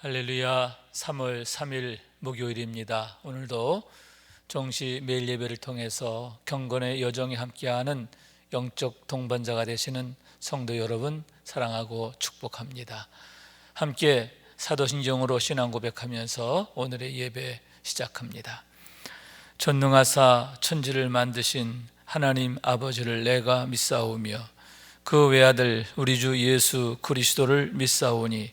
할렐루야 3월 3일 목요일입니다. 오늘도 정시 매일 예배를 통해서 경건의 여정에 함께하는 영적 동반자가 되시는 성도 여러분 사랑하고 축복합니다. 함께 사도신경으로 신앙 고백하면서 오늘의 예배 시작합니다. 전능하사 천지를 만드신 하나님 아버지를 내가 믿사오며 그 외아들 우리 주 예수 그리스도를 믿사오니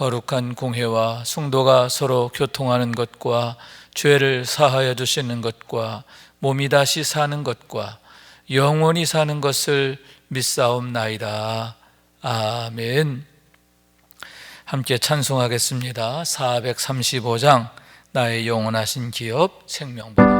거룩한 공회와 성도가 서로 교통하는 것과 죄를 사하여 주시는 것과 몸이 다시 사는 것과 영원히 사는 것을 믿사옵나이다. 아멘. 함께 찬송하겠습니다. 435장 나의 영원하신 기업 생명보다.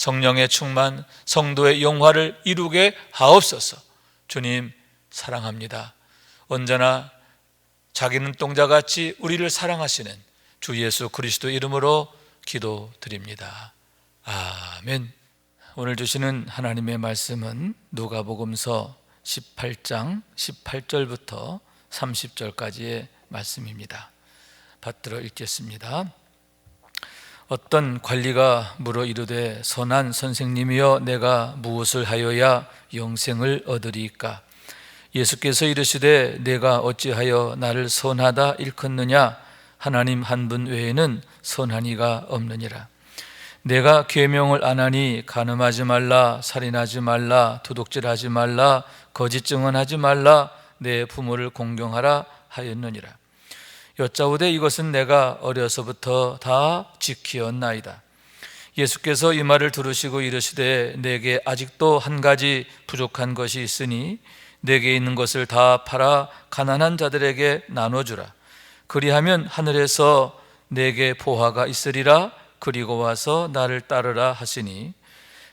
성령의 충만, 성도의 영화를 이루게 하옵소서. 주님 사랑합니다. 언제나 자기 눈동자 같이 우리를 사랑하시는 주 예수 그리스도 이름으로 기도드립니다. 아멘. 오늘 주시는 하나님의 말씀은 누가복음서 18장 18절부터 30절까지의 말씀입니다. 받들어 읽겠습니다. 어떤 관리가 물어 이르되 선한 선생님이여 내가 무엇을 하여야 영생을 얻으리까? 예수께서 이르시되 내가 어찌하여 나를 선하다 일컫느냐? 하나님 한 분 외에는 선한 이가 없느니라. 내가 계명을 안 하니 간음하지 말라 살인하지 말라 도둑질하지 말라 거짓 증언하지 말라 내 부모를 공경하라 하였느니라 여짜오되 이것은 내가 어려서부터 다 지키었나이다. 예수께서 이 말을 들으시고 이르시되 내게 아직도 한 가지 부족한 것이 있으니 내게 있는 것을 다 팔아 가난한 자들에게 나눠주라. 그리하면 하늘에서 내게 보화가 있으리라. 그리고 와서 나를 따르라 하시니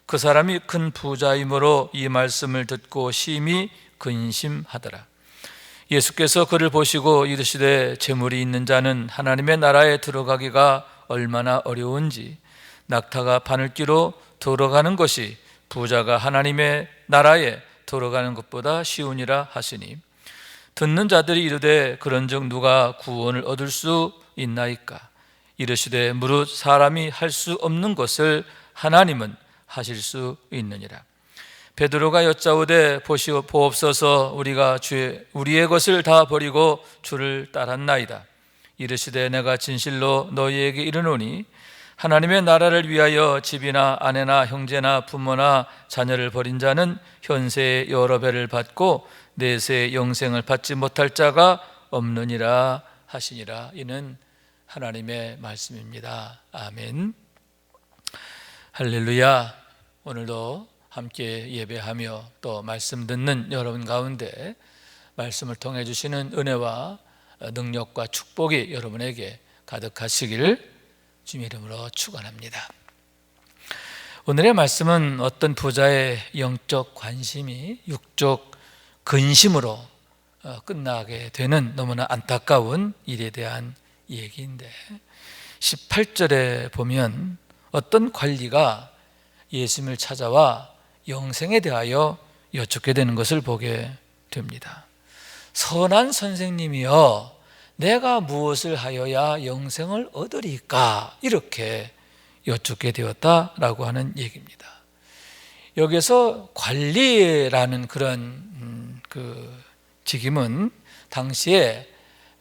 그 사람이 큰 부자이므로 이 말씀을 듣고 심히 근심하더라 예수께서 그를 보시고 이르시되 재물이 있는 자는 하나님의 나라에 들어가기가 얼마나 어려운지 낙타가 바늘기로 들어가는 것이 부자가 하나님의 나라에 들어가는 것보다 쉬우니라 하시니 듣는 자들이 이르되 그런즉 누가 구원을 얻을 수 있나이까? 이르시되 무릇 사람이 할 수 없는 것을 하나님은 하실 수 있느니라 베드로가 여짜오되 보시오 보옵소서 우리가 주의 우리의 것을 다 버리고 주를 따랐나이다 이르시되 내가 진실로 너희에게 이르노니 하나님의 나라를 위하여 집이나 아내나 형제나 부모나 자녀를 버린 자는 현세의 여러 배를 받고 내세의 영생을 받지 못할 자가 없느니라 하시니라 이는 하나님의 말씀입니다. 아멘. 할렐루야. 오늘도 함께 예배하며 또 말씀 듣는 여러분 가운데 말씀을 통해 주시는 은혜와 능력과 축복이 여러분에게 가득하시기를 주님 이름으로 축원합니다. 오늘의 말씀은 어떤 부자의 영적 관심이 육적 근심으로 어, 끝나게 되는 너무나 안타까운 일에 대한 얘기인데 18절에 보면 어떤 관리가 예수님을 찾아와 영생에 대하여 여쭙게 되는 것을 보게 됩니다. 선한 선생님이여 내가 무엇을 하여야 영생을 얻으리까 이렇게 여쭙게 되었다라고 하는 얘기입니다. 여기서 관리라는 그런 음, 그 직임은 당시에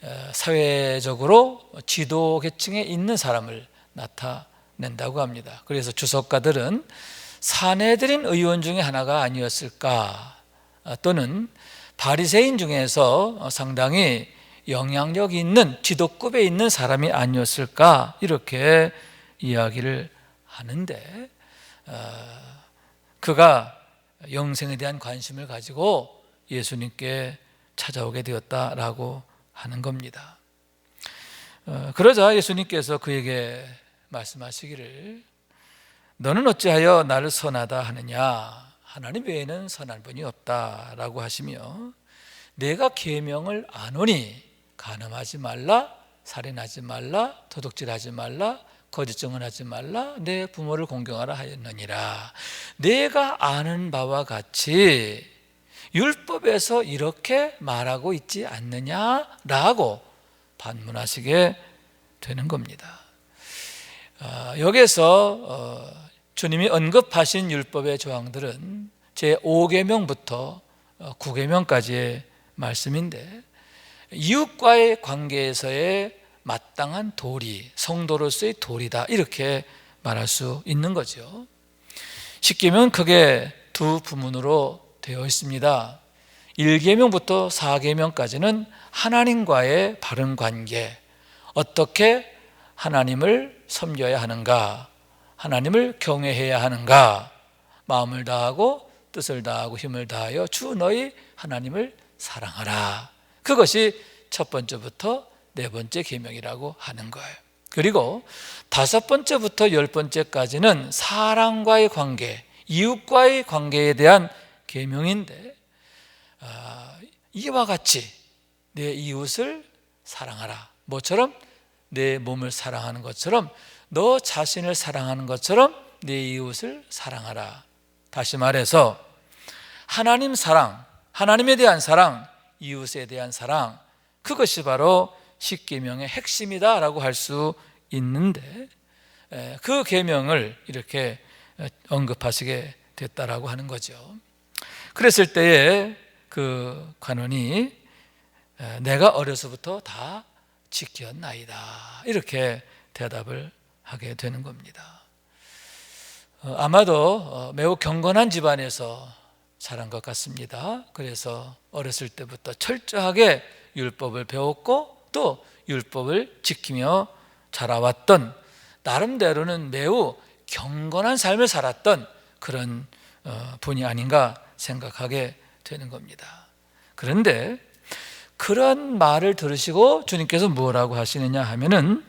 어, 사회적으로 지도 계층에 있는 사람을 나타낸다고 합니다. 그래서 주석가들은 사내들인 의원 중에 하나가 아니었을까 어, 또는 바리새인 중에서 상당히 영향력 있는 지도급에 있는 사람이 아니었을까 이렇게 이야기를 하는데 어, 그가 영생에 대한 관심을 가지고 예수님께 찾아오게 되었다라고 하는 겁니다. 어, 그러자 예수님께서 그에게 말씀하시기를 너는 어찌하여 나를 선하다 하느냐 하나님 외에는 선한 분이 없다라고 하시며 내가 계명을 안오니 간음하지 말라 살인하지 말라 도둑질하지 말라 거짓 증언하지 말라 내 부모를 공경하라 하였느니라 내가 아는 바와 같이 율법에서 이렇게 말하고 있지 않느냐라고 반문하시게 되는 겁니다. 어, 여기서 어, 주님이 언급하신 율법의 조항들은 제 5계명부터 9계명까지의 어, 말씀인데 이웃과의 관계에서의 마땅한 도리, 성도로서의 도리다 이렇게 말할 수 있는 거죠. 10계명은 크게 두 부문으로 되어 있습니다. 1계명부터 4계명까지는 하나님과의 바른 관계, 어떻게 하나님을 섬겨야 하는가, 하나님을 경외해야 하는가, 마음을 다하고 뜻을 다하고 힘을 다하여 주 너희 하나님을 사랑하라. 그것이 첫 번째부터 네 번째 계명이라고 하는 거예요. 그리고 다섯 번째부터 열 번째까지는 사랑과의 관계, 이웃과의 관계에 대한 계명인데 아, 이와 같이 내 이웃을 사랑하라. 뭐처럼 내 몸을 사랑하는 것처럼 너 자신을 사랑하는 것처럼 내 이웃을 사랑하라. 다시 말해서 하나님 사랑, 하나님에 대한 사랑, 이웃에 대한 사랑 그것이 바로 십계명의 핵심이다라고 할 수 있는데 에, 그 계명을 이렇게 에, 언급하시게 됐다라고 하는 거죠. 그랬을 때에 그 관원이 에, 내가 어려서부터 다 지켰나이다 이렇게 대답을 하게 되는 겁니다. 어, 아마도 어, 매우 경건한 집안에서 자란 것 같습니다. 그래서 어렸을 때부터 철저하게 율법을 배웠고 또 율법을 지키며 자라왔던 나름대로는 매우 경건한 삶을 살았던 그런 어, 분이 아닌가 생각하게 되는 겁니다. 그런데 그런 말을 들으시고 주님께서 뭐라고 하시느냐 하면은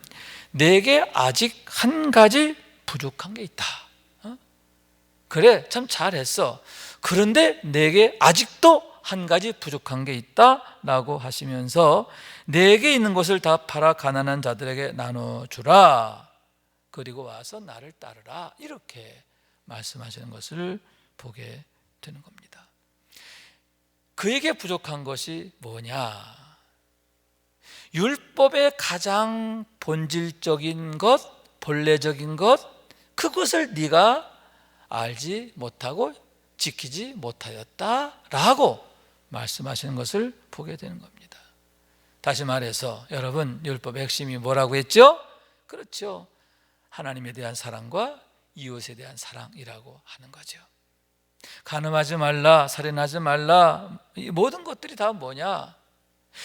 내게 아직 한 가지 부족한 게 있다. 어? 그래, 참 잘했어. 그런데 내게 아직도 한 가지 부족한 게 있다 라고 하시면서 내게 있는 것을 다 팔아 가난한 자들에게 나눠주라. 그리고 와서 나를 따르라. 이렇게 말씀하시는 것을 보게 되는 겁니다. 그에게 부족한 것이 뭐냐? 율법의 가장 본질적인 것, 본래적인 것, 그것을 네가 알지 못하고 지키지 못하였다라고 말씀하시는 것을 보게 되는 겁니다. 다시 말해서 여러분 율법의 핵심이 뭐라고 했죠? 그렇죠. 하나님에 대한 사랑과 이웃에 대한 사랑이라고 하는 거죠. 간음하지 말라, 살인하지 말라, 이 모든 것들이 다 뭐냐?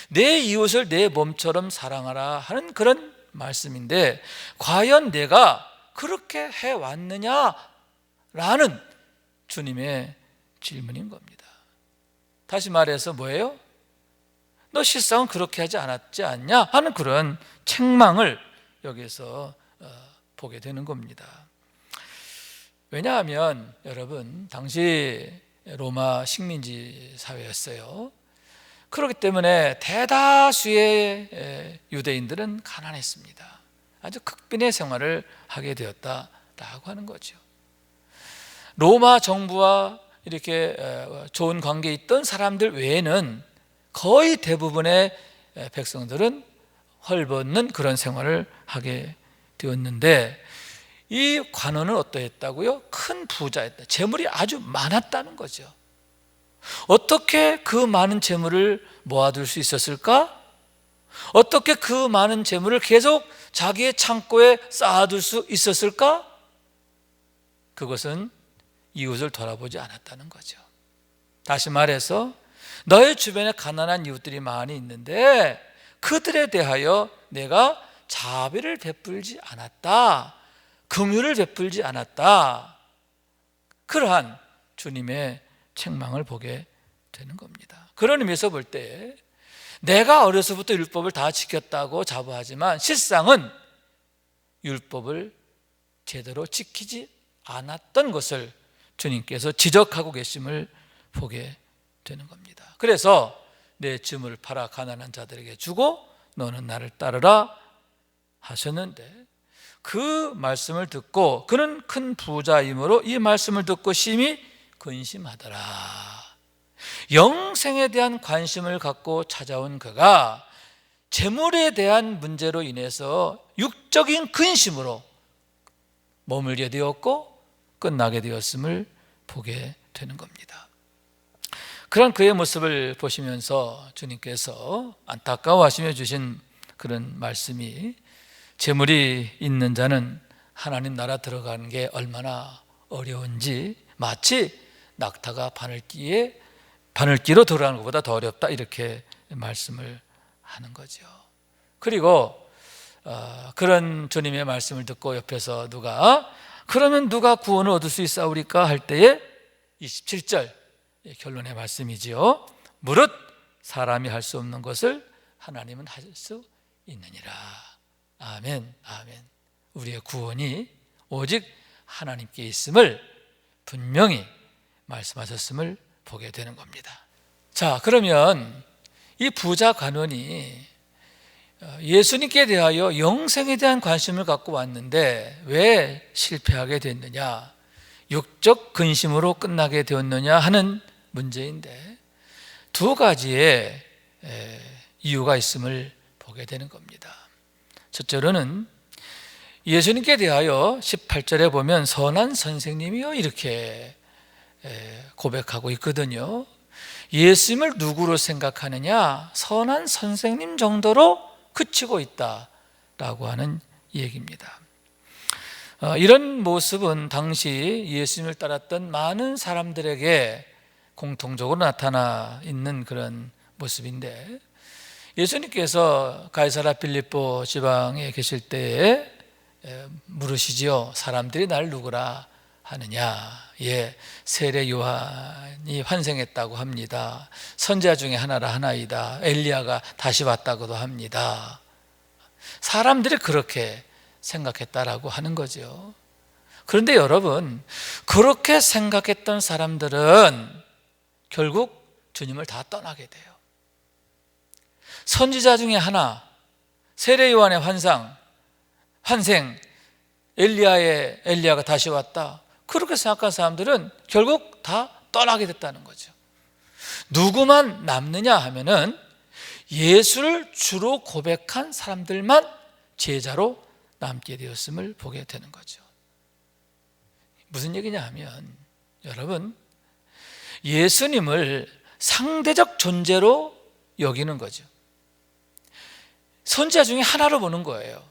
내 이웃을 내 몸처럼 사랑하라 하는 그런 말씀인데, 과연 내가 그렇게 해왔느냐? 라는 주님의 질문인 겁니다. 다시 말해서 뭐예요? 너 실상은 그렇게 하지 않았지 않냐? 하는 그런 책망을 여기서 어, 보게 되는 겁니다. 왜냐하면 여러분 당시 로마 식민지 사회였어요. 그렇기 때문에 대다수의 유대인들은 가난했습니다. 아주 극빈의 생활을 하게 되었다라고 하는 거죠. 로마 정부와 이렇게 좋은 관계에 있던 사람들 외에는 거의 대부분의 백성들은 헐벗는 그런 생활을 하게 되었는데 이 관원은 어떠했다고요? 큰 부자였다. 재물이 아주 많았다는 거죠. 어떻게 그 많은 재물을 모아둘 수 있었을까? 어떻게 그 많은 재물을 계속 자기의 창고에 쌓아둘 수 있었을까? 그것은 이웃을 돌아보지 않았다는 거죠. 다시 말해서 너의 주변에 가난한 이웃들이 많이 있는데 그들에 대하여 내가 자비를 베풀지 않았다. 긍휼을 베풀지 않았다. 그러한 주님의 책망을 보게 되는 겁니다. 그런 의미에서 볼 때 내가 어려서부터 율법을 다 지켰다고 자부하지만 실상은 율법을 제대로 지키지 않았던 것을 주님께서 지적하고 계심을 보게 되는 겁니다. 그래서 내 짐을 팔아 가난한 자들에게 주고 너는 나를 따르라 하셨는데 그 말씀을 듣고 그는 큰 부자이므로 이 말씀을 듣고 심히 근심하더라. 영생에 대한 관심을 갖고 찾아온 그가 재물에 대한 문제로 인해서 육적인 근심으로 머물게 되었고 끝나게 되었음을 보게 되는 겁니다. 그런 그의 모습을 보시면서 주님께서 안타까워하시며 주신 그런 말씀이 재물이 있는 자는 하나님 나라 들어가는 게 얼마나 어려운지 마치 낙타가 바늘기에 바늘기로 들어가는 것보다 더 어렵다 이렇게 말씀을 하는 거죠. 그리고 어, 그런 주님의 말씀을 듣고 옆에서 누가 그러면 누가 구원을 얻을 수 있사오리까 할 때에 27절 결론의 말씀이지요. 무릇 사람이 할 수 없는 것을 하나님은 할수 있느니라. 아멘, 아멘. 우리의 구원이 오직 하나님께 있음을 분명히 말씀하셨음을 보게 되는 겁니다. 자, 그러면 이 부자 관원이 어, 예수님께 대하여 영생에 대한 관심을 갖고 왔는데 왜 실패하게 됐느냐? 육적 근심으로 끝나게 되었느냐 하는 문제인데 두 가지의 이유가 있음을 보게 되는 겁니다. 첫째로는 예수님께 대하여 18절에 보면 선한 선생님이요 이렇게 고백하고 있거든요. 예수님을 누구로 생각하느냐? 선한 선생님 정도로 그치고 있다라고 하는 얘기입니다. 어, 이런 모습은 당시 예수님을 따랐던 많은 사람들에게 공통적으로 나타나 있는 그런 모습인데 예수님께서 가이사라 빌립보 지방에 계실 때에 물으시지요. 사람들이 날 누구라 하느냐? 예, 세례 요한이 환생했다고 합니다. 선자 중에 하나라 하나이다. 엘리야가 다시 왔다고도 합니다. 사람들이 그렇게 생각했다라고 하는 거죠. 그런데 여러분, 그렇게 생각했던 사람들은 결국 주님을 다 떠나게 돼요. 선지자 중에 하나, 세례 요한의 환상, 환생, 엘리야의 엘리야가 다시 왔다. 그렇게 생각한 사람들은 결국 다 떠나게 됐다는 거죠. 누구만 남느냐 하면은 예수를 주로 고백한 사람들만 제자로 남게 되었음을 보게 되는 거죠. 무슨 얘기냐 하면 여러분 예수님을 상대적 존재로 여기는 거죠. 선지자 중에 하나로 보는 거예요.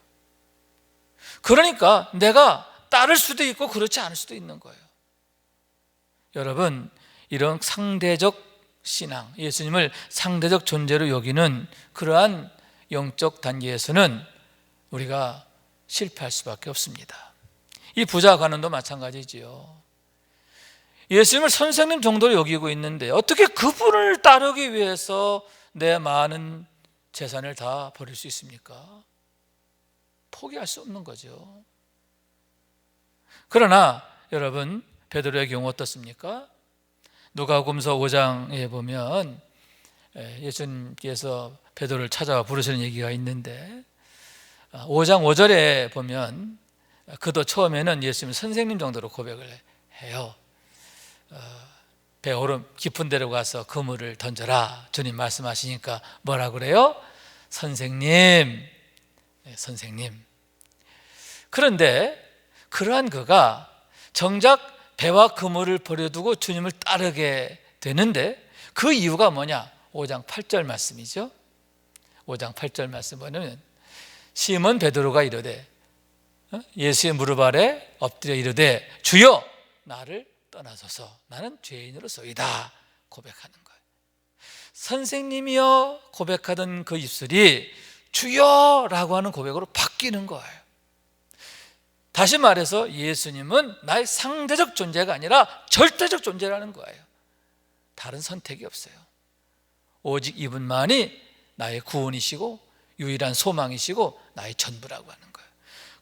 그러니까 내가 따를 수도 있고 그렇지 않을 수도 있는 거예요. 여러분, 이런 상대적 신앙, 예수님을 상대적 존재로 여기는 그러한 영적 단계에서는 우리가 실패할 수밖에 없습니다. 이 부자 관원도 마찬가지지요. 예수님을 선생님 정도로 여기고 있는데 어떻게 그분을 따르기 위해서 내 많은 재산을 다 버릴 수 있습니까? 포기할 수 없는 거죠. 그러나 여러분 베드로의 경우 어떻습니까? 누가복음서 5장에 보면 예수님께서 베드로를 찾아와 부르시는 얘기가 있는데 5장 아, 5절에 보면 그도 처음에는 예수님 선생님 정도로 고백을 해요. 어, 배 오름 깊은 데로 가서 그물을 던져라. 주님 말씀하시니까 뭐라 그래요? 선생님, 네, 선생님. 그런데 그러한 그가 정작 배와 그물을 버려두고 주님을 따르게 되는데 그 이유가 뭐냐? 5장 8절 말씀이죠. 5장 8절 말씀 보면 시몬 베드로가 이르되 어? 예수의 무릎 아래 엎드려 이르되 주여 나를 떠나소서 나는 죄인으로서이다 고백하는 거예요. 선생님이여 고백하던 그 입술이 주여라고 하는 고백으로 바뀌는 거예요. 다시 말해서 예수님은 나의 상대적 존재가 아니라 절대적 존재라는 거예요. 다른 선택이 없어요. 오직 이분만이 나의 구원이시고 유일한 소망이시고 나의 전부라고 하는 거예요.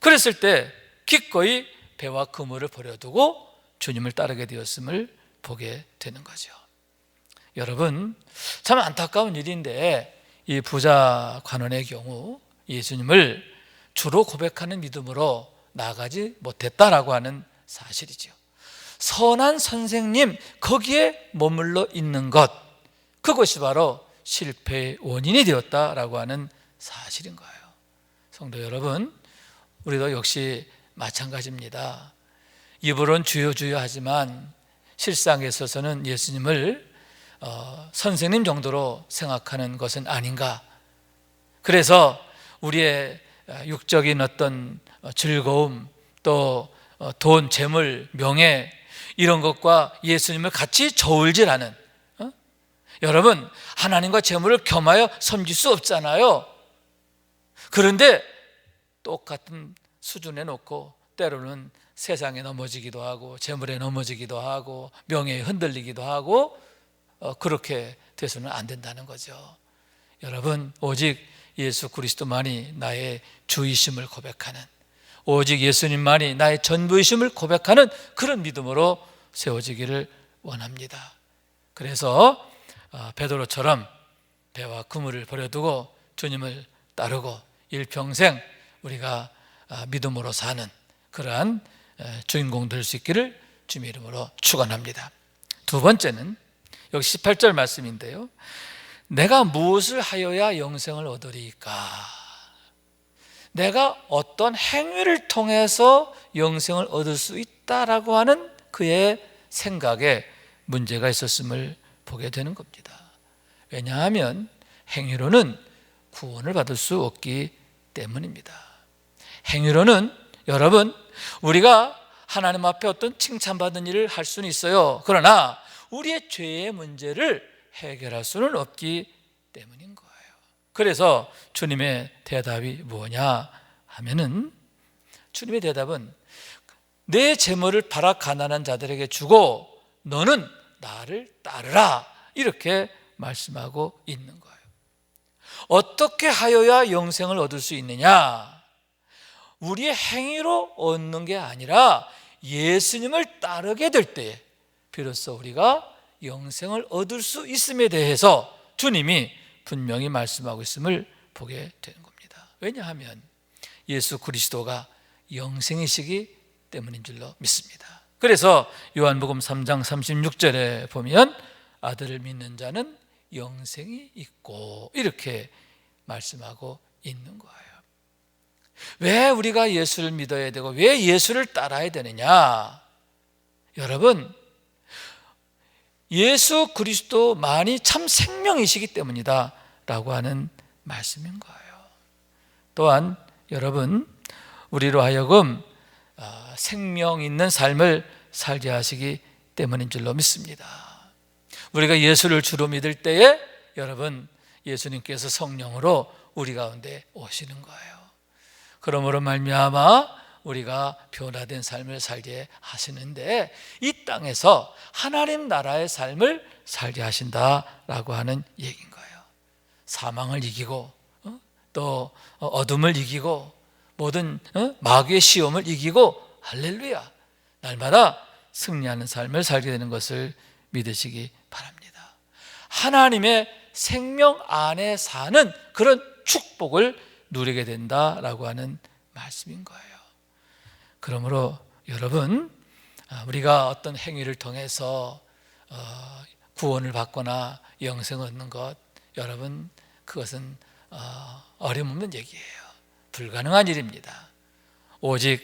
그랬을 때 기꺼이 배와 그물을 버려두고 주님을 따르게 되었음을 보게 되는 거죠. 여러분, 참 안타까운 일인데 이 부자 관원의 경우 예수님을 주로 고백하는 믿음으로 나가지 못했다라고 하는 사실이죠. 선한 선생님 거기에 머물러 있는 것 그것이 바로 실패의 원인이 되었다라고 하는 사실인 거예요. 성도 여러분, 우리도 역시 마찬가지입니다. 입으론 주여 주여 하지만 실상에 있어서는 예수님을 어, 선생님 정도로 생각하는 것은 아닌가. 그래서 우리의 육적인 어떤 어, 즐거움 또 어, 돈, 재물, 명예 이런 것과 예수님을 같이 저울질하는 어? 여러분 하나님과 재물을 겸하여 섬길 수 없잖아요. 그런데 똑같은 수준에 놓고 때로는 세상에 넘어지기도 하고 재물에 넘어지기도 하고 명예에 흔들리기도 하고 어, 그렇게 돼서는 안 된다는 거죠. 여러분 오직 예수 그리스도만이 나의 주이심을 고백하는 오직 예수님만이 나의 전부이심을 고백하는 그런 믿음으로 세워지기를 원합니다. 그래서 어, 베드로처럼 배와 그물을 버려두고 주님을 따르고 일평생 우리가 어, 믿음으로 사는 그러한 주인공 될 수 있기를 주님 이름으로 축원합니다. 두 번째는 여기 18절 말씀인데요. 내가 무엇을 하여야 영생을 얻으리까? 내가 어떤 행위를 통해서 영생을 얻을 수 있다라고 하는 그의 생각에 문제가 있었음을 보게 되는 겁니다. 왜냐하면 행위로는 구원을 받을 수 없기 때문입니다. 행위로는 여러분 우리가 하나님 앞에 어떤 칭찬받은 일을 할 수는 있어요. 그러나 우리의 죄의 문제를 해결할 수는 없기 때문인 거예요. 그래서 주님의 대답이 뭐냐 하면은 주님의 대답은 내 재물을 팔아 가난한 자들에게 주고 너는 나를 따르라 이렇게 말씀하고 있는 거예요. 어떻게 하여야 영생을 얻을 수 있느냐? 우리의 행위로 얻는 게 아니라 예수님을 따르게 될 때에 비로소 우리가 영생을 얻을 수 있음에 대해서 주님이 분명히 말씀하고 있음을 보게 되는 겁니다. 왜냐하면 예수 그리스도가 영생이시기 때문인 줄로 믿습니다. 그래서 요한복음 3장 36절에 보면 아들을 믿는 자는 영생이 있고 이렇게 말씀하고 있는 거예요. 왜 우리가 예수를 믿어야 되고 왜 예수를 따라야 되느냐? 여러분, 예수 그리스도만이 참 생명이시기 때문이다. 라고 하는 말씀인 거예요. 또한 여러분, 우리로 하여금 아, 생명 있는 삶을 살게 하시기 때문인 줄로 믿습니다. 우리가 예수를 주로 믿을 때에 여러분, 예수님께서 성령으로 우리 가운데 오시는 거예요. 그러므로 말미암아 우리가 변화된 삶을 살게 하시는데 이 땅에서 하나님 나라의 삶을 살게 하신다라고 하는 얘기인 거예요. 사망을 이기고 어? 또 어둠을 이기고 모든 어? 마귀의 시험을 이기고 할렐루야 날마다 승리하는 삶을 살게 되는 것을 믿으시기 바랍니다. 하나님의 생명 안에 사는 그런 축복을 누리게 된다라고 하는 말씀인 거예요. 그러므로 여러분 아, 우리가 어떤 행위를 통해서 어, 구원을 받거나 영생을 얻는 것 여러분 그것은 어, 어림없는 얘기예요. 불가능한 일입니다. 오직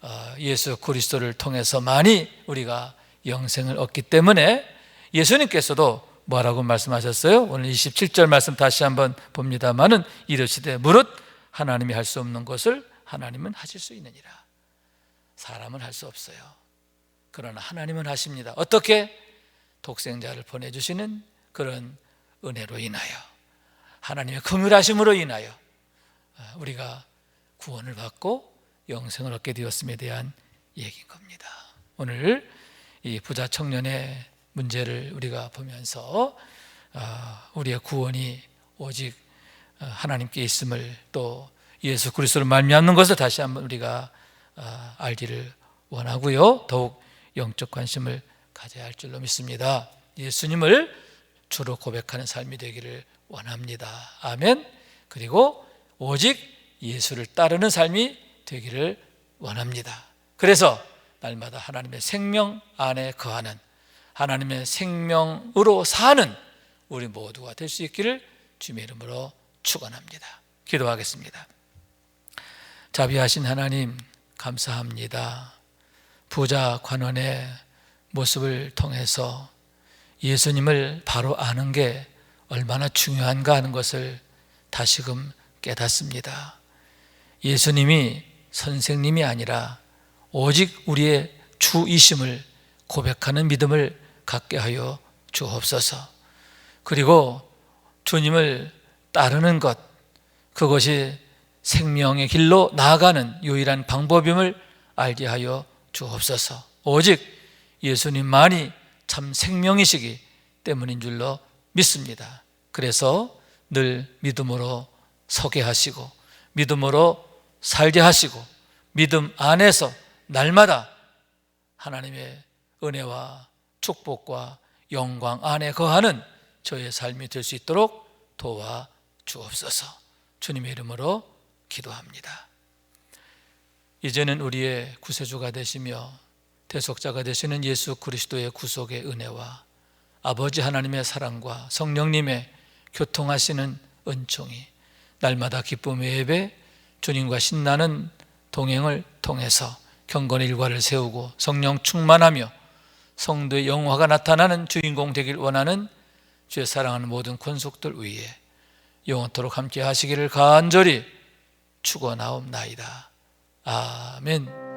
어, 예수 그리스도를 통해서만이 우리가 영생을 얻기 때문에 예수님께서도 뭐라고 말씀하셨어요? 오늘 27절 말씀 다시 한번 봅니다만은 이르시되 무릇 하나님이 할 수 없는 것을 하나님은 하실 수 있느니라. 사람은 할 수 없어요. 그러나 하나님은 하십니다. 어떻게? 독생자를 보내 주시는 그런 은혜로 인하여 하나님의 긍휼하심으로 인하여 아, 우리가 구원을 받고 영생을 얻게 되었음에 대한 얘기인 겁니다. 오늘 이 부자 청년의 문제를 우리가 보면서 아, 우리의 구원이 오직 아, 하나님께 있음을 또 예수 그리스도를 말미암는 것을 다시 한번 우리가 아, 알기를 원하고요. 더욱 영적 관심을 가져야 할 줄로 믿습니다. 예수님을 주로 고백하는 삶이 되기를 원합니다. 아멘. 그리고 오직 예수를 따르는 삶이 되기를 원합니다. 그래서 날마다 하나님의 생명 안에 거하는 하나님의 생명으로 사는 우리 모두가 될 수 있기를 주님의 이름으로 축원합니다. 기도하겠습니다. 자비하신 하나님 감사합니다. 부자 관원의 모습을 통해서 예수님을 바로 아는 게 얼마나 중요한가 하는 것을 다시금 깨닫습니다. 예수님이 선생님이 아니라 오직 우리의 주이심을 고백하는 믿음을 갖게 하여 주옵소서. 그리고 주님을 따르는 것, 그것이 생명의 길로 나아가는 유일한 방법임을 알게 하여 주옵소서. 오직 예수님만이 참 생명이시기 때문인 줄로 믿습니다. 그래서 늘 믿음으로 서게 하시고 믿음으로 살게 하시고 믿음 안에서 날마다 하나님의 은혜와 축복과 영광 안에 거하는 저의 삶이 될 수 있도록 도와 주옵소서. 주님의 이름으로 기도합니다. 이제는 우리의 구세주가 되시며 대속자가 되시는 예수 그리스도의 구속의 은혜와 아버지 하나님의 사랑과 성령님의 교통하시는 은총이 날마다 기쁨의 예배 주님과 신나는 동행을 통해서 경건의 일과를 세우고 성령 충만하며 성도의 영화가 나타나는 주인공 되길 원하는 주의 사랑하는 모든 권속들 위에 영원토록 함께 하시기를 간절히 축원하옵나이다. 아멘.